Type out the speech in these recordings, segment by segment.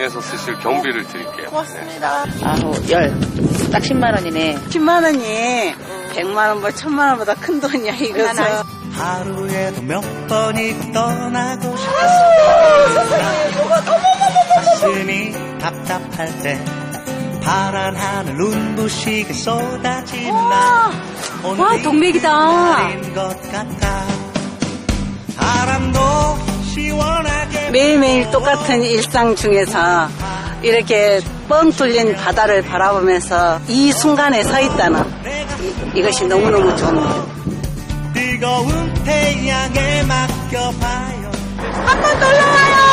중에서 쓰실 경비를 드릴게요. 고맙습니다. 아우, 열. 딱 10만 원이네. 10만 원이 100만 원, 뭐 1000만 원보다 큰 돈이야, 이거서. 하루에도 몇 번이고 떠나고 가슴이 답답할 때 파란 하늘 눈부시게 오늘이 와, 동맥이다. 매일매일 똑같은 일상 중에서 이렇게 뻥 뚫린 바다를 바라보면서 이 순간에 서 있다는 이, 이것이 너무너무 좋은 것 뜨거운 태양에 맡겨봐요 한번 놀러 와요.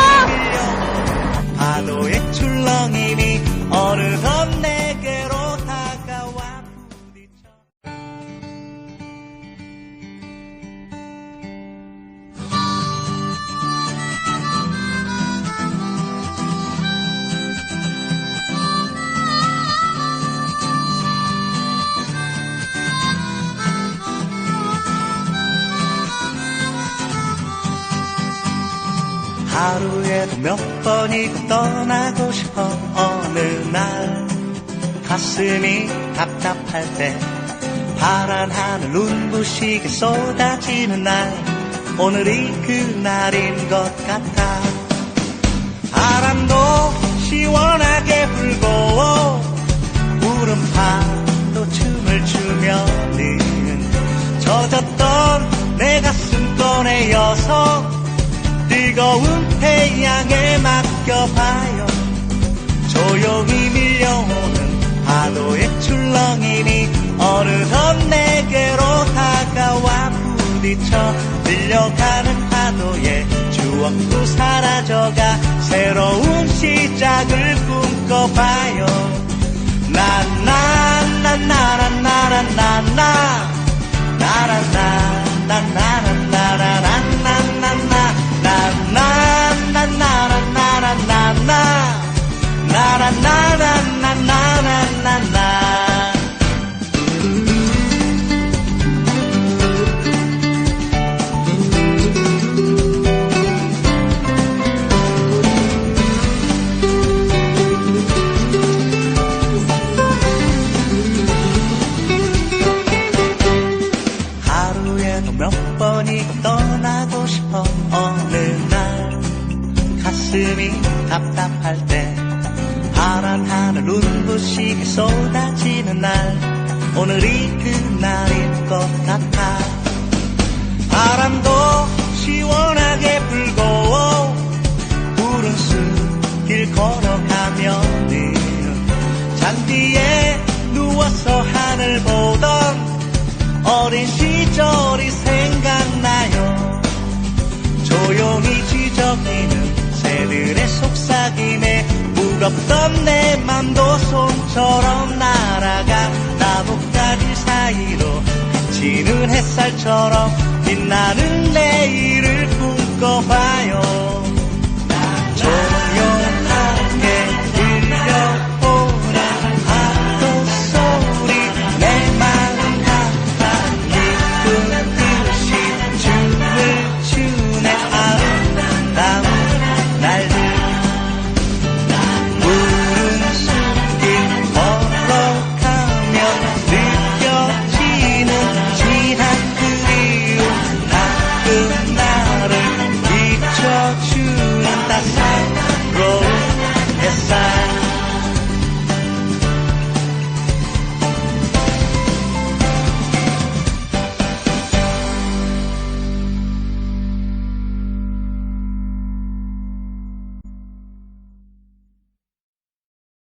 하루에도 몇 번이고 떠나고 싶어. 어느 날 가슴이 답답할 때 파란 하늘 눈부시게 쏟아지는 날. 오늘이 그날인 것 같아. 바람도 시원하게 불고 구름파도 춤을 추면은 젖었던 내 가슴 뜨거운 태양에 맡겨봐요 조용히 밀려오는 파도의 출렁이니 어느덧 내게로 다가와 부딪혀 밀려가는 파도에 추억도 사라져가 새로운 시작을 꿈꿔봐요 나나나나나나나나 나나나나나나나나나나나나나나나나나나나 답답할 때 파란 하늘 눈부시게 쏟아지는 날. 오늘이 그날인 것 같아. 바람도 시원하게 불고 푸른 숲길 걸어가면은 잔디에 누워서 하늘 보던 어린 시절이 생각나요. 조용히 지저귀는 새들의 속삭 임에 무겁던 내 맘도 손처럼 날아가 나뭇가지 사이로 비치는 햇살처럼 빛나는 내일을 꿈꿔봐요